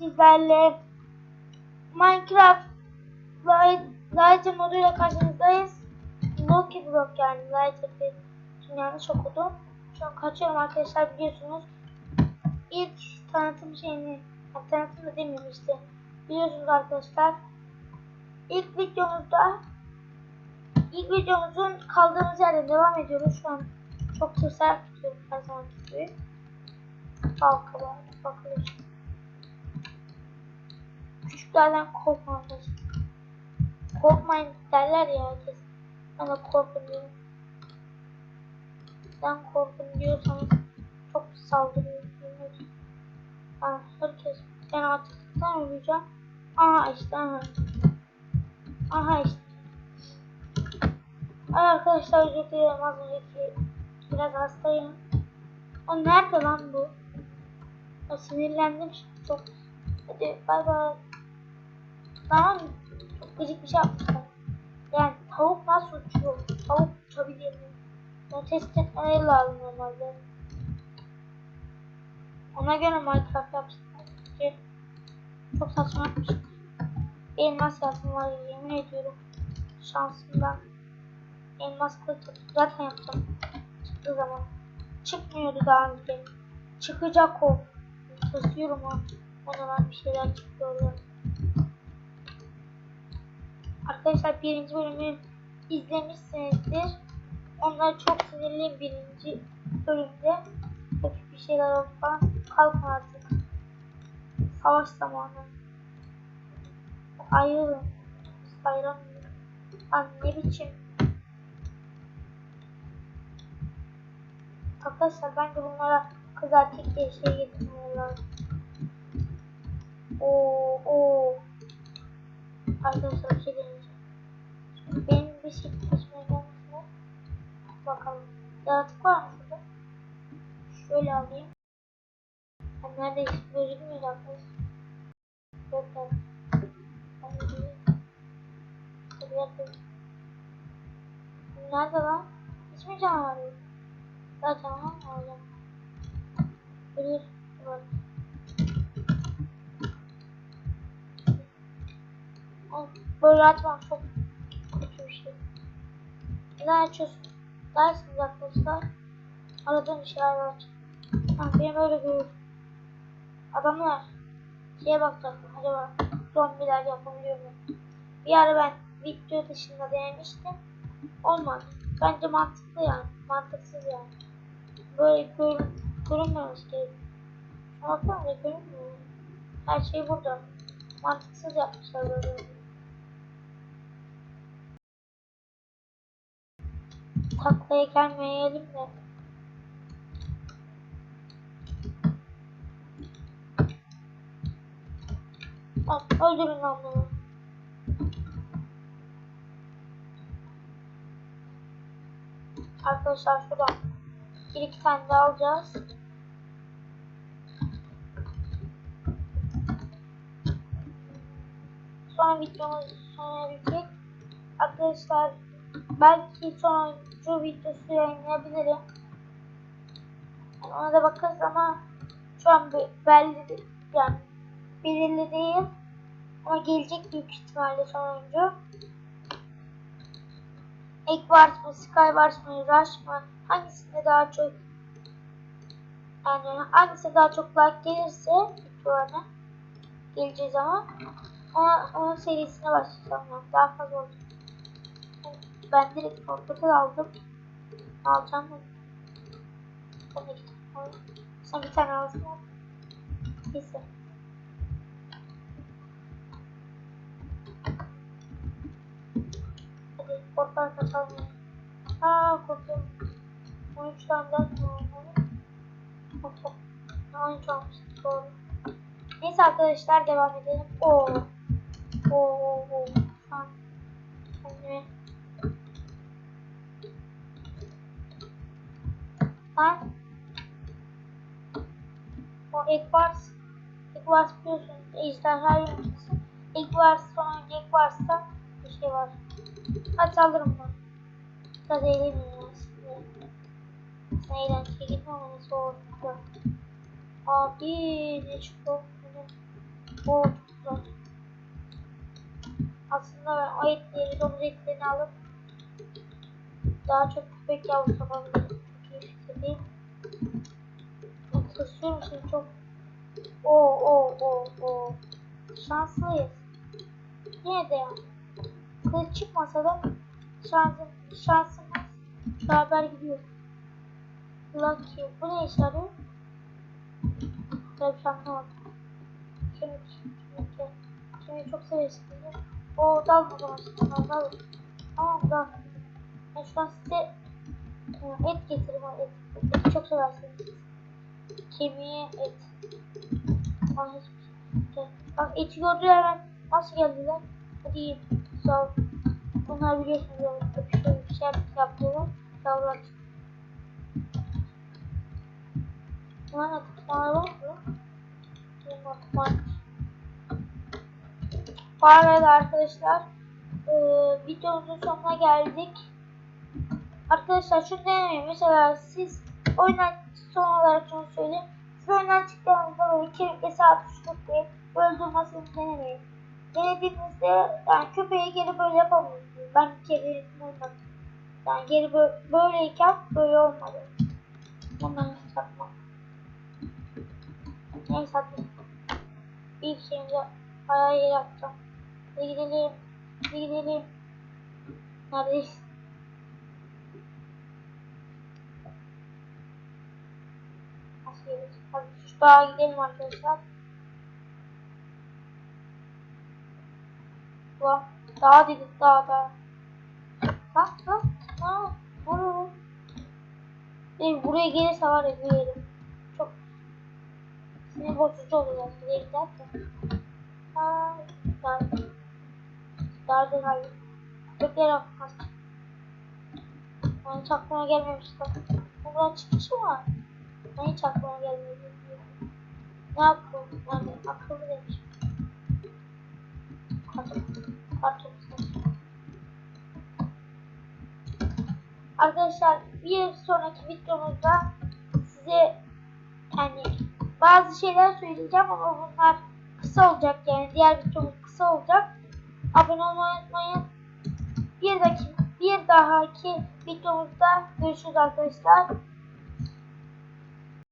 sizlerle Minecraft Light, Light moduyla karşınızdayız. Lucky Block yani Light Şimdi yanlış okudum. Şu an kaçıyorum arkadaşlar biliyorsunuz. İlk tanıtım şeyini, yani tanıtım da demeyeyim işte. Biliyorsunuz arkadaşlar. İlk videomuzda ilk videomuzun kaldığımız yerden devam ediyoruz. Şu an çok tırsarak tutuyorum her zaman gibi. Halkalar bakılır. Küçüklerden korkma arkadaşlar. Korkmayın derler ya herkes. Ben de korkun diyorum. Sen korkun diyorsanız çok saldırıyorsunuz. Yani herkes ben açlıktan öleceğim. Aha işte aha. Aha işte. Ay arkadaşlar özür dilerim az önceki biraz hastayım. O nerede lan bu? Ya sinirlendim şimdi çok. Hadi bay bay. Tamam? Çok gıcık bir şey yapmışlar. Yani tavuk nasıl uçuyor? Tavuk uçabiliyor mu? Bunu test etmeleri lazım normalde. Ona göre Minecraft yapsınlar. Çünkü çok saçma yapmışlar. Elmas yazım var yemin ediyorum. Şansımdan elmas kılıç zaten yaptım. Çıktığı zaman. Çıkmıyordu daha önce. Çıkacak o. Tırsıyorum o. Ona bir şeyler çıkıyor. Arkadaşlar birinci bölümü izlemişsinizdir. Onlar çok sinirli birinci bölümde. Hep bir şeyler oldu falan. Kalkın artık. Savaş zamanı. Ayrılın. Ayrılamıyorum. Lan ne biçim. Arkadaşlar bence bunlara kız erkek diye şey getirmeleri lazım. Oo, oo. Arkadaşlar bir şey deneyeceğim. Benim bir şey geçmeye gelmesine bakalım. Yaratık var mı şurada? Şöyle alayım. Yani neredeyse gözükmüyor arkadaşlar. Yok yapayım. Nerede lan? Hiç mi canavar yok? Ya canavar mı alacağım? Böyle açmak çok kötü bir şey. Neden açıyorsun? Dersiniz arkadaşlar. Aradığım şeyler var. Ha, benim öyle görüyorum. Adamlar şeye bakacaktım acaba zombiler yapabiliyor mu? Bir ara ben video dışında denemiştim. Olmadı. Bence mantıklı yani. Mantıksız yani. Böyle görün, görünmemesi gerekiyor. Ama baksana görünmüyor. Her şey burada. Mantıksız yapmışlar böyle. Taklaya gelmeyelim de. Bak öldürün bunu. Arkadaşlar şuradan bir iki tane daha alacağız. Sonra videomuz sona erecek. Arkadaşlar belki sonuncu videosu yayınlayabilirim. Yani ona da bakarız ama şu an be- belli değil. Yani belirli değil. Ama gelecek büyük ihtimalle sonuncu. Egg mı, Skywars mı, Rush mı? Hangisinde daha çok yani hangisi daha çok like gelirse videolarına geleceği zaman ona, onun serisine başlayacağım yani daha fazla olacak. Ben direkt ortada aldım. Alacağım mı? De iki tane alayım. Sen bir tane alsın. Neyse. Hadi korkar kaçalım. Aa korkuyorum. 13 tane daha kullanmalı. Çok 13 olmuş. Doğru. Neyse arkadaşlar devam edelim. Oo. Oo. Oo. Ben o Eggwars Eggwars biliyorsunuz ejderha yöneticisi Eggwars sonra önce Eggwars'ta bir şey var. Hadi saldırın bunu. Biraz ya şimdi. Sen eğlenceye gitme ama o. Abi ne çok. O çok güzel. Aslında ben o etleri, domuz etlerini alıp daha çok köpek yavrusu yapabilirim. Fikir değil mi? Çok. Oo oo oo oo. Şanslıyız. Yine de yani. Kılıç çıkmasa da şansım, şansımız beraber gidiyor. Lucky. Bu ne işe yarıyor? Böyle bir şey anlamadım. Çok seversin değil mi? O dalma bana sana dal. Tamam dal. Ben şu an size e, et getireyim o et. Eti çok seversiniz. Kemiği, et. Bana hiçbir şey. Bak eti gördü hemen nasıl geldiler? Hadi yiyin. Sağ ol. Bunlar biliyorsunuz yani öpüşüyor, bir şey yap- yapıyorlar. Yavrular çıkıyor. Bunların atıkmaları var mı? Benim atıkmarmış. Bu arada arkadaşlar e, videomuzun sonuna geldik. Arkadaşlar şunu denemeyin. Mesela siz oyundan son olarak şunu söyleyeyim. Siz oyundan çıktığınızda böyle kemikle saat tuşluk diye böyle durmasını denemeyin. Denediğinizde yani köpeğe geri böyle yapamıyorsunuz. Ben bir kere denedim olmadı. Yani geri böyle, böyleyken böyle olmadı. Ondan hiç yapmam. Neyse hadi. İlk bayağı iyi yapacağım. Hadi gidelim. Hadi gidelim. Neredeyiz? Nasıl geliriz? Dağa gidelim arkadaşlar. Ulan dağ dedik dağ dağ. Bak bak. Aa, buraya. Değil, buraya gelirse var ya bir yerim. Çok sinir bozucu yani buraya giderken. Aa, dar. Dardır hayır. Köpekler akmaz. Ben hiç aklıma gelmemişti. Buradan çıkışı var. Ben hiç aklıma gelmedi. Ne akıllı? Yani akıllı demiş. Karton. Karton. Arkadaşlar bir sonraki videomuzda size yani bazı şeyler söyleyeceğim ama bunlar kısa olacak yani diğer videomuz kısa olacak. Abone olmayı unutmayın. Bir dakika bir dahaki videomuzda görüşürüz arkadaşlar.